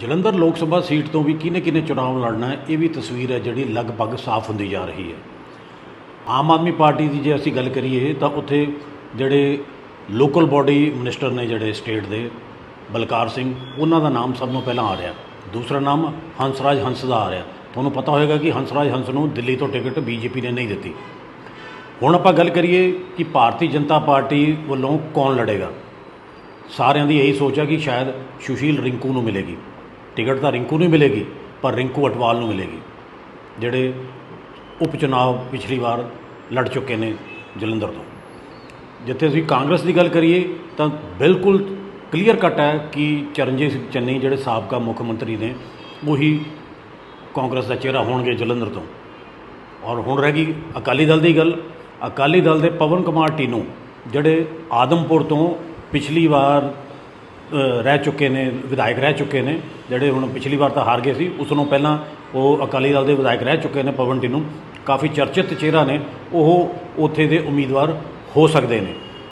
ਜਲੰਧਰ ਲੋਕ ਸਭਾ ਸੀਟ ਤੋਂ ਵੀ ਕਿਹਨੇ ਕਿਹਨੇ ਚੁਣਾਵ ਲੜਨਾ ਹੈ, ਇਹ ਵੀ ਤਸਵੀਰ ਹੈ ਜਿਹੜੀ ਲਗਭਗ ਸਾਫ਼ ਹੁੰਦੀ ਜਾ ਰਹੀ ਹੈ। ਆਮ ਆਦਮੀ ਪਾਰਟੀ ਦੀ ਜੇ ਅਸੀਂ ਗੱਲ ਕਰੀਏ ਤਾਂ ਉੱਥੇ ਜਿਹੜੇ ਲੋਕਲ ਬਾਡੀ ਮਿਨਿਸਟਰ ਨੇ ਜਿਹੜੇ ਸਟੇਟ ਦੇ, ਬਲਕਾਰ ਸਿੰਘ, ਉਹਨਾਂ ਦਾ ਨਾਮ ਸਭ ਤੋਂ ਪਹਿਲਾਂ ਆ ਰਿਹਾ। ਦੂਸਰਾ ਨਾਮ ਹੰਸਰਾਜ ਹੰਸ ਦਾ ਆ ਰਿਹਾ। ਤੁਹਾਨੂੰ ਪਤਾ ਹੋਵੇਗਾ ਕਿ ਹੰਸਰਾਜ ਹੰਸ ਨੂੰ ਦਿੱਲੀ ਤੋਂ ਟਿਕਟ ਬੀਜੇਪੀ ਨੇ ਨਹੀਂ ਦਿੱਤੀ। ਹੁਣ ਆਪਾਂ ਗੱਲ ਕਰੀਏ ਕਿ ਭਾਰਤੀ ਜਨਤਾ ਪਾਰਟੀ ਵੱਲੋਂ ਕੌਣ ਲੜੇਗਾ। ਸਾਰਿਆਂ ਦੀ ਇਹੀ ਸੋਚ ਹੈ ਕਿ ਸ਼ਾਇਦ ਸੁਸ਼ੀਲ ਰਿੰਕੂ ਨੂੰ ਮਿਲੇਗੀ। ਟਿਕਟ ਤਾਂ ਰਿੰਕੂ ਨੂੰ ਮਿਲੇਗੀ, ਪਰ ਰਿੰਕੂ ਅਟਵਾਲ ਨੂੰ ਮਿਲੇਗੀ, ਜਿਹੜੇ ਉਪ ਚੁਣਾਵ ਪਿਛਲੀ ਵਾਰ ਲੜ ਚੁੱਕੇ ਨੇ ਜਲੰਧਰ ਤੋਂ। ਜਿੱਥੇ ਅਸੀਂ ਕਾਂਗਰਸ ਦੀ ਗੱਲ ਕਰੀਏ, ਤਾਂ ਬਿਲਕੁਲ ਕਲੀਅਰ ਕੱਟ ਹੈ ਕਿ ਚਰਨਜੀਤ ਸਿੰਘ ਚੰਨੀ ਜਿਹੜੇ ਸਾਬਕਾ ਮੁੱਖ ਮੰਤਰੀ ਨੇ, ਉਹੀ ਕਾਂਗਰਸ ਦਾ ਚਿਹਰਾ ਹੋਣਗੇ ਜਲੰਧਰ ਤੋਂ। ਔਰ ਹੁਣ ਰਹਿ ਗਈ ਅਕਾਲੀ ਦਲ ਦੀ ਗੱਲ। ਅਕਾਲੀ ਦਲ ਦੇ ਪਵਨ ਕੁਮਾਰ ਟੀਨੂ, ਜਿਹੜੇ ਆਦਮਪੁਰ ਤੋਂ ਪਿਛਲੀ ਵਾਰ ਰਹਿ ਚੁੱਕੇ ਨੇ, ਵਿਧਾਇਕ ਰਹਿ ਚੁੱਕੇ ਨੇ, ਜਿਹੜੇ ਹੁਣ ਪਿਛਲੀ ਵਾਰ ਤਾਂ ਹਾਰ ਗਏ ਸੀ, ਉਸ ਨੂੰ ਪਹਿਲਾਂ ਉਹ ਅਕਾਲੀ ਦਲ ਦੇ ਵਿਧਾਇਕ ਰਹਿ ਚੁੱਕੇ ਨੇ, ਪਵਨ ਟੀਨੂ ਕਾਫੀ ਚਰਚਿਤ ਚਿਹਰਾ ਨੇ, ਉਹ ਉੱਥੇ ਦੇ ਉਮੀਦਵਾਰ ਹੋ ਸਕਦੇ ਨੇ।